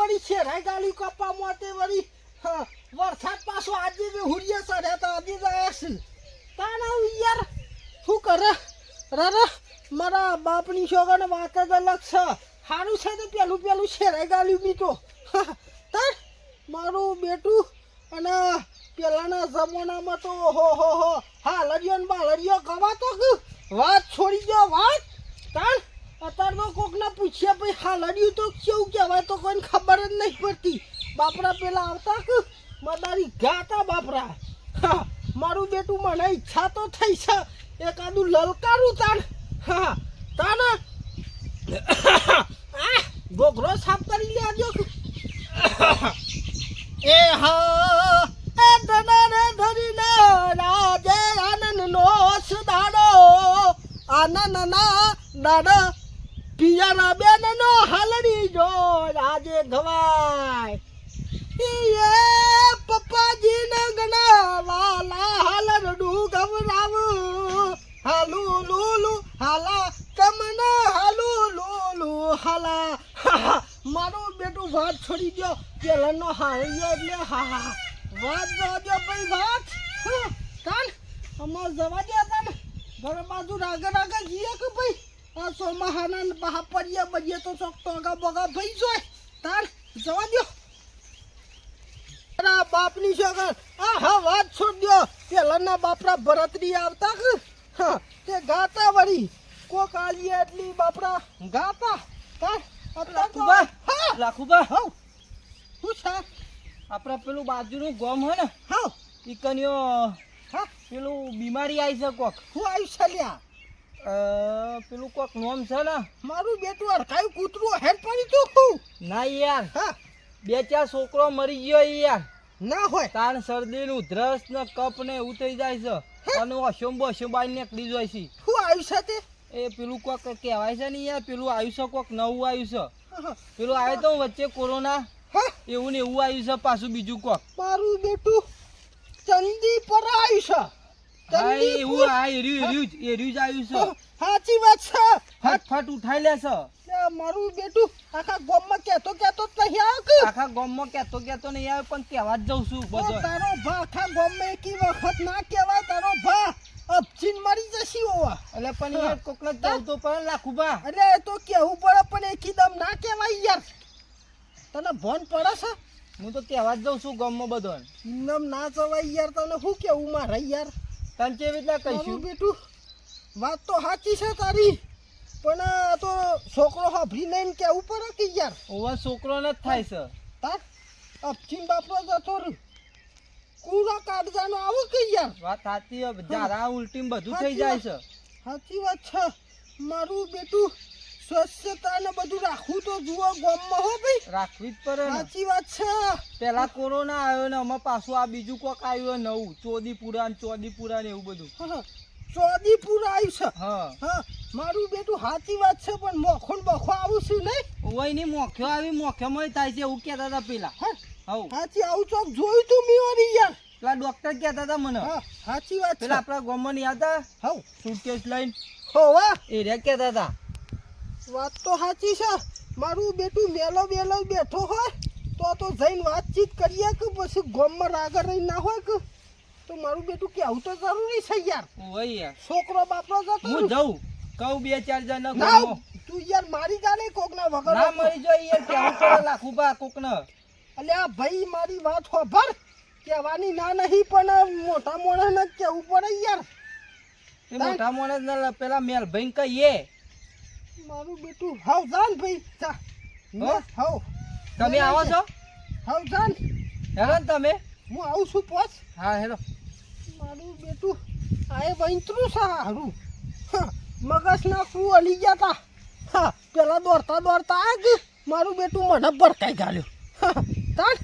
વળી શેરાઈ ગાલી કપા માટે વળી વરસાદ પાછો આજે બી હુરિયા સરે તો આજે જાય છે. તાણ આવું યાર? શું કરે? રે મારા બાપની છોકરાને વાત જ અલગ છે. સારું છે તો પેલું પેલું શેરાઈ ગાલ્યું બી તો. તાર મારું બેટું અને પેલાના જમાનામાં તો, હો હો હો હાલરિયો ને બાલરિયો ગવાતો વાત છોડી દો વાત. તો કોકને પૂછ્યા પછી હાલડ્યું તો કેવું કહેવાય તો કોઈને ખબર જ નહીં પડતી. બાપરા પેલા આવતા કે મદારી ગાતા બાપરા. હા, મારું બેટું મને ઈચ્છા તો થઈ છે. એકાદું લલકારું તાન હા તાન આ ગોગરો સાફ કરી લેજો. એ હા, એ ધનરે ધરીને રાજે આનંદનો સદાડો આનંદના દાડો રાજે ગવાય એ પપ્પાજી ને ગણાવાલા હાલ રડું ગવરાવ હાલુ લુલુ હાલા તમને હાલુ લુલુ હાલા મારું બેટું વાત છોડી ગયો પેલાનો હાલ્યો એટલે, હા હા વાત જવા દો ભાઈ, વાત. કાન અમાર જવા દે તને. ઘર બાજુ રાગે રાગે જઈએ કે ભાઈ? આ સોમાહાના બહા પડીએ બજીએ તો ચોક ટોગા બોગા ભાઈ જોય. તાર જવા દો તારા બાપની છોકર આ હા વાત છોડ દો પેલાના બાપરા ભરતરી આવતા હા, તે ગાતા વળી. કોક આલી એટલી બાપરા ગાતા. તાર લાખુબા. હા. લાખુબા. હઉ શું છે? આપણા પેલું બાજુનું ગોમ હોય ને? હા ઈકન્યો કન્યો હા. પેલું બીમારી આવી છે કોક. હું આવ્યું છે લ્યા. પેલું કોક નોમ છે ને? મારું બેટું અડકાયું કૂતરું હેડ પડી તું ના યાર. હા. બે ચાર છોકરો મરી ગયો યાર. ના હોય. તાણ શરદી નું ધ્રસ ને કપ ને ઉતરી જાય છે. અને અશોમ અશોમ ને નીકળી જાય છે. શું આવ્યું છે તે? એ પેલું કોક કહેવાય છે ને યાર પેલું આવ્યું છે કોક નવું આવ્યું છે. પેલું આવે તો વચ્ચે કોરોના હા. એવું ને એવું આવ્યું છે પાછું બીજું કોક. મારું બેટું ચંદી પર આવ્યું છે. હા ચંદીપુર. આ હા એર્યું એર્યું જ એર્યું જ આવ્યું છે. સાચી વાત છે. ફટફટ ઉઠાઈ લે છે. મારું બેટું આખા ગામમાં કહેતો કહેતો જ નહીં આવ્યો કે. આખા ગામમાં કહેતો કહેતો નહીં આવે પણ કહેવા જ જઉં છું બધો તારો ભા આખા ગામમાં એકી વખત ના કહેવાય તારો ભા. અપચીન મરી જશી ઓવા એટલે પણ યાર કોકને તો પડે લાખુબા એટલે એ તો કેવું પડે પણ એકદમ ના કહેવાય યાર. તને ભોન પડે છે? હું તો કહેવા જ જઉં છું ગામમાં બધો ઇન્દમ ના જવાય યાર તને શું કેવું મારે યાર? તને કેવી રીતના કહીશું? બેટું વાત તો સાચી છે તારી પણ આ તો છોકરો સાંભળી લઈને કેવું પડે કે યાર? ઓવા છોકરોને જ થાય છે તાર અપચીન બાપરો જતો રહ્યો કુરા કાઢવાનો આવો કે યાર? વાત સાચી. ઝાડા ઉલટી બધું થઈ જાય છે સાચી વાત છે. મારું બેટું સ્વચ્છતા ને બધું રાખવું તો જુઓ ગામમાં હો ભાઈ. રાખવી જ પડે સાચી વાત છે. પેલા કોરોના આવ્યો ને અમે પાછું આ બીજું કોક આવ્યું નવું. ચોદીપુરા ને ચોદીપુરા ને એવું બધું. ચોદીપુરા આવ્યું છે? હા. હા. મારું બેટું સાચી વાત છે પણ મોખો ને બખો આવું છું નહીં. ઓયની મોખ્યો આવી મોખ્યામાં થાય છે એવું કહેતા હતા પેલા. હા. સાચી આવું ચોક જોયું તું મી યાર. પેલા ડોક્ટર કહેતા હતા મને. હા સાચી વાત પેલા આપણા ગામમાં નહીં આવતા? હવ સુટકેસ લઈને. હોવા. એ રે કહેતા હતા. વાત તો સાચી છે. મારું બેટું મેલો મેલો બેઠો હોય તો તો જઈને વાતચીત કરીએ કે પછી ગોમમાં રાગર રહી ના હોય કે? તો મારું બેટું કેવું તો જરૂરી છે યાર. ઓય યાર. છોકરો બાપરો જતો હું જાઉં. કહું બે ચાર જણ ના તું યાર મારી ગાલે કોક ના વગર ના મરી જાય યાર કેવું પડે લાખુબા કોકને. અલે આ ભાઈ મારી વાત હોભર કહેવાની ના નહીં પણ મોટા મોણા કેવું પડે યાર. મોટા માણસ પેલા મેલ ભાઈ કહીએ. મારું બેટું હાવ જાન ભાઈ. જા. હો? હાવ. તમે આવો છો? હાવ જાન. હેલો તમે? હું આવું છું પોચ હા હેલો. મારું બેટું આએ એ સારું હારું. મગજ નાખવું અલી ગયા તા. હા પેલા દોડતા દોડતા આ ગયું મારું બેટું મને ભરકાઈ ગાલ્યો. તાણ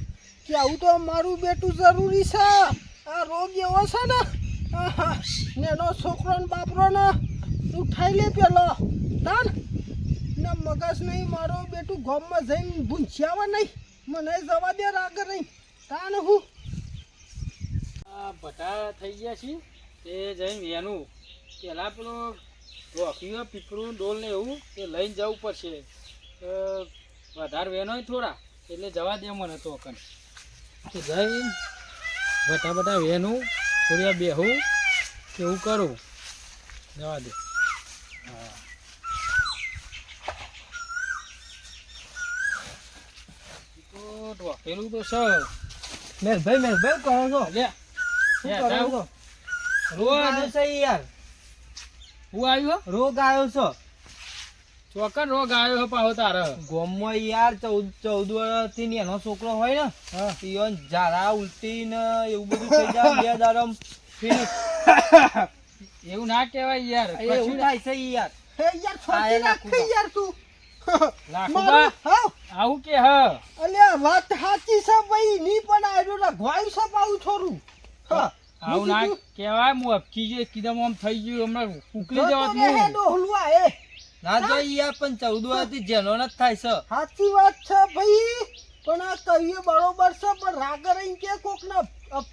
કે આવું તો મારું બેટું જરૂરી છે. આ રોગ એવો છે ને. આહા, નેનો છોકરો ને બાપરો ને ઉઠાઈ લે પેલો. તાણ ને મગજ નહીં, મારો બેટું ગામમાં જઈને ભૂંચ્યાવા નહીં. મને જવા દે રાગ નહીં. તાણ હું? આ ભટા થઈ ગયા છે. તે જઈને વેનું પેલા પેલું રોકીઓ પીપળું, ડોલ ને એવું એ લઈને જવું પડશે. વધારે વેનો થોડા, એટલે જવા દે મને તો કન તો જઈને ભટા ભટા વેનું થોડી બેહું કેવું કરું. જવા દે હા ઈ તો ઢોકેલું તો સર મેલભાઈ મેલભાઈ કરો છો. લે. શું કરો છો? રોજ આવ્યો છે યાર? હું આવ્યો? રોગ આવ્યો છો? ચોકન રોગ આવ્યો હે પાહો તારે. ગોમમાં યાર ચૌદ ચૌદ વર્ષથી ને એનો છોકરો હોય ને હા. ઈવન ઝાડા ઉલટી ને એવું બધું થઈ જાય બે દાડમ એવું ના કહેવાય યાર. એવું થાય છે યાર. હે યાર છોડી નાખ યાર તું. લાખુબા આવું કે હ. અલ્યા વાત સાચી છે ભાઈ. ની પણ આયરો રઘવાયું છે પાઉં થોડું. આવું ના કહેવાય હું અપકી જે કીધમ આમ થઈ ગયું હમણાં ઉકલી જવા રહે હું ડોહલુઆ એ. ના જો યાર પણ ચૌદ વર્ષથી જેનો જ થાય છે. સાચી વાત છે ભાઈ. પણ આ કહીએ બરોબર છે પણ રાગ રહીને કે કોક ને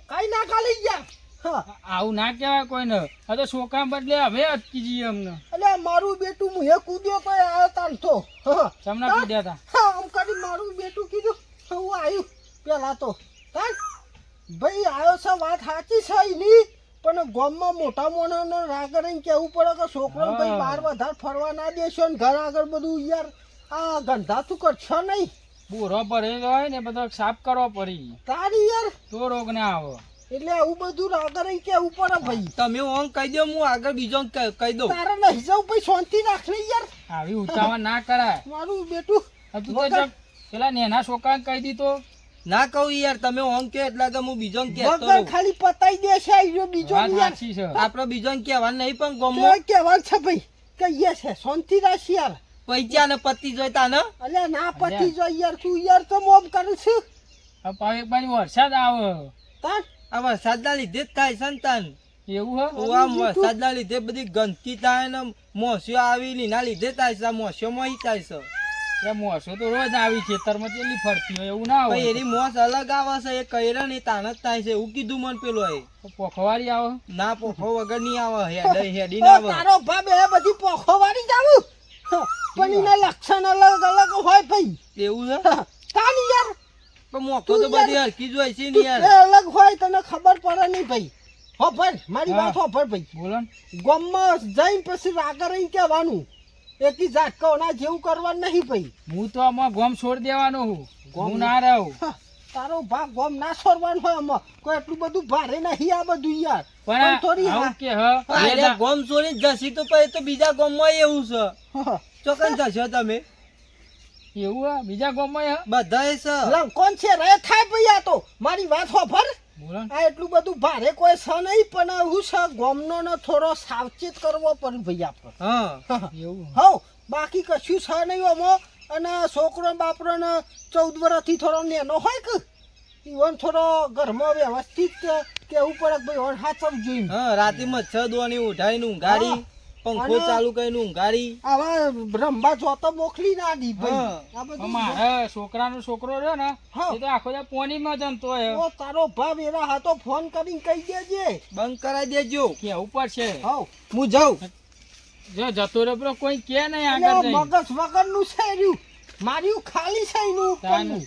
કઈ ના ખાલી ગયા. આવું ના કહેવાય કોઈને. આ તો છોકરા બદલે હવે અટકી જઈએ અમને એટલે મારું બેટું હું એ કૂદ્યો તો આવ્યો તાન તો. તમને કૂદ્યા હતા? આમ કરી મારું બેટું કીધું. હું આવ્યું પેલા તો. કાંઈ ભાઈ આવ્યો છે વાત સાચી છે એની પણ ગામમાં મોટા મોટાનો રાગ રહીને કેવું પડે કે છોકરો. ભાઈ બહાર વધારે ફરવા ના દેશો ને ઘર આગળ બધું યાર આ ગંધા તું કરશો નહીં. બોરો ભરેલો હોય ને બધો સાફ કરવો પડી. તારી યાર. તો રોગ ના આવે. એટલે આવું બધું આગળ કેવું પડે ભાઈ. તમે ઓમ કહી દો હું આગળ બીજો કહી દઉં. તારે નહીં જવું ભાઈ શાંતિ રાખ ને યાર. આવી ઉતાવળ ના કરાય. મારું બેટું તું તો પેલા નેના છોકરા કહી દીધો ના કહું યાર તમે ઓમ કે એટલે કે હું બીજો કે વગર ખાલી પતાઈ દેશે આઈયો બીજો ને યાર. આપણો બીજો કહેવાનું નહીં પણ ગમો ગોમમાં કહેવાનું છે ભાઈ કહીએ છે શાંતિ રાખ યાર. પૈસા ને પતિ જોઈતા ને અલ્યા. ના પતી જોઈ યાર તું યાર તો મોબ કરું છું. હવે બાજુ વરસાદ આવે. તાર આ વરસાદના લીધે જ થાય સંતાન. એવું હા? આમ વરસાદના લીધે બધી ગંદકી થાય ને મોસ્યો આવી લીના લીધે થાય છે ઈ થાય છે. એ મોસો તો રોજ આવી ખેતરમાં ચેલી ફરતી હોય એવું ના હોય. એની મોસ અલગ આવે છે એ કૈરા ની તાન જ થાય છે એવું કીધું મને પેલો એ. પોખવારી આવે. ના પોખો વગર નહીં આવે હેડ હેડી ના આવે તારો ભાઈ એ બધી પોખવારી જાવ જાવું પણ એના લક્ષણ અલગ અલગ હોય ભાઈ. એવું છે? તાની યાર પણ મોખો તું તો બધી હરકી જ હોય છે ને યાર. અલગ હોય તને ખબર પડે નહીં ભાઈ. હો મારી વાત હો ભાઈ બોલો ને. જઈને પછી રાગા રહીને કહેવાનું. એકી ઝાટકાઓના જેવું કરવાનું નહીં ભાઈ. હું તો આમાં ગોમ છોડી દેવાનો હું. ગોમ? ના રહું. તારો ભાગ ગોમ ના છોડવાનું હોય આમાં. કોઈ એટલું બધું ભારે નહીં આ બધું યાર. પણ થોડી આવું હા. કે હ? અરે બે દા- ગોમ ચોરી ઘસી તો પછી તો બીજા ગોમમાં એવું છે. ચોકન થશો તમે? એવું આ? બીજા ગામમાં હા બધા છે લંકોન છે? રે થાય ભૈયા તો. મારી વાત હોભર. ફર ને આ એટલું બધું ભારે કોઈ છે નહીં પણ હું છે ગામનો ને થોડો સાવચેત કરવો પડે ભૈયા પર. હા. એવું. હવ બાકી કશું છે નહીં ઓમો. અને છોકરો ને બાપરો ને ચૌદ વર્ષથી થોડો નેનો હોય કે ઈવન થોડો ઘરમાં વ્યવસ્થિત કેવું પડે કે ભાઈ ઓન હાચમ જોઈને. હા રાતે મચ્છર દોની ઉઠાઈને ઊંઘાડી. પંખો ચાલુ કરીને ઊંઘાડી. આવા રંબા જોતો મોકલી ના દી ભાઈ. મારે છોકરાનો છોકરો રહ્યો ને એ તો આખો દા પોનીમાં જમતો હોય. તારો ભાવ એના હાથો ફોન કરીને કહી દેજે. બંધ કરાવી દેજો. કેવું પડશે? હવ હું જાઉં. જો જતો રહ્યો પેલો કોઈ કે નહીં આગળ જઈને. મગજ વગરનું છે રહ્યું માર્યું ખાલી છે એનું ઉપરનું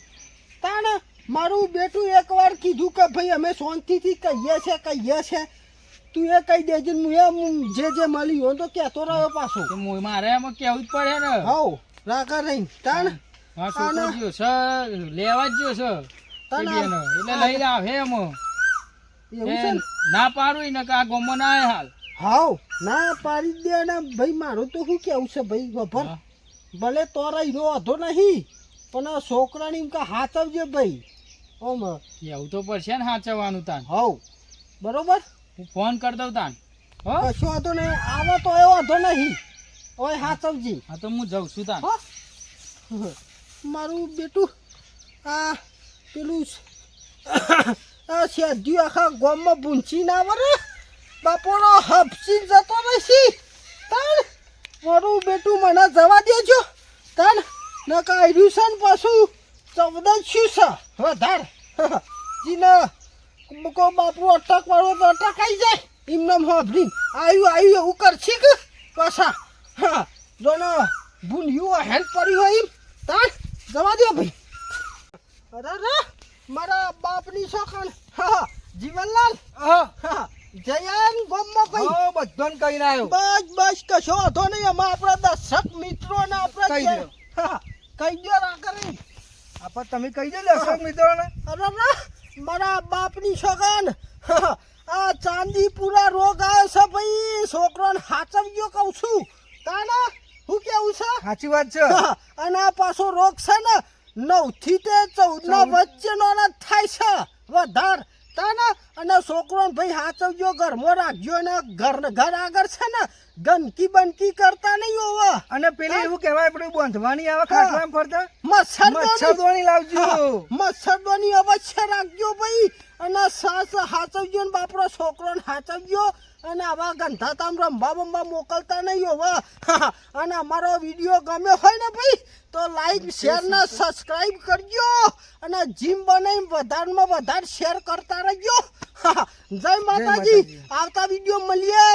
તાણ મારું બેટું એકવાર કીધું કે ભાઈ અમે શાંતિથી કહીએ છે કહીએ છે. તું એ કહી દેજે હું એ જે જે મળી હોય તો કહેતો રહ્યો પાછો. મારે એમાં કેવું જ પડે ને. હવ રાખા રહી તાણ? હા છોકરો જ્યો છે લેવા જ એ બેનો. એટલે લઈને આવે એમાં. એવું છે એ ને? પાડું ને કે આ ગોમો ના આવે હાલ. હાવ ના પાડી દે ને. ભાઈ મારું તો શું કેવું છે ભાઈ ગભર? હા. ભલે તોરા હીરો વાંધો નહીં. પણ આ છોકરાની એમ કે હાચવજે ભાઈ. ઓમ. એવું તો પડશે ને સાચવવાનું તાન હવ બરોબર? હું ફોન કરી દઉં તાન. હો? કશો વાંધો નહીં. આવો તો એ વાંધો નહીં. ઓય હાચવજી હા તો હું જઉં છું તાન. હો? મારું બેટું આ પેલું આ શેઢિયું આખા ગોમમાં ભૂંચી ના વરે બાપોનો હપસી જતો નથી તાણ મારું બેટું મને જવા દેજો. તાણ નકા આર્યું છે ને પાછું. ચૌદ છું શું છે? વધાર. જીને કો બાપુ અટક વાળો તો અટક આવી જાય એમને હોભરી આવ્યું આવ્યું એવું કરશે કે પાછા હા જોનો ભૂલ્યું હેલ્પ પડી હોય એમ તાણ જવા દો ભાઈ અરે રે મારા બાપની શોખણ હા જીવનલાલ હા હા જયન ગોમમાં ભાઈ હો બધાને કહીને આવ્યો બસ બસ કશો હતો નહીં અમે આપણા દર્શક મિત્રો ને આપણે કહી દો. હા, કહી દો રા કરી આપા તમે કહી દો દર્શક મિત્રોને અરે ના મારા બાપની છોકન આ ચાંદીપુરા રોગ આવ્યો છે ભાઈ. છોકરોને હાચવ્યો કહું છું. કાના હું કેવું છે? સાચી વાત છે. અને આ પાછો રોગ છે ને નવથી તે ચૌદ. ના વચ્ચેનો થાય છે. વધાર. તાના? અને છોકરો ભાઈ હાચવજો ઘરમાં રાખ્યો ને ઘર ઘર આગળ છે ને ગંદકી બંદકી કરતા નહીં હોવા. અને પેલી એવું કહેવાય આપણે બાંધવાની આવે ખાટલામાં ફરતા? મચ્છર મચ્છરદાની લાવજો. મચ્છરદાની અવશ્ય રાખજો ભાઈ. અને સાસ હાચવજો ને બાપરો છોકરોને હાચવજો. અને આવા ગંધાતામ રંભા બંબા મોકલતા નહીં હોવા. અને અમારો વીડિયો ગમ્યો હોય ને ભાઈ તો લાઈક શેર ને સબસ્ક્રાઈબ કરજો. અને જીમ બનાવી વધારમાં વધારે શેર કરતા રહેજો. જય માતાજી. આવતા વીડિયો મળીએ.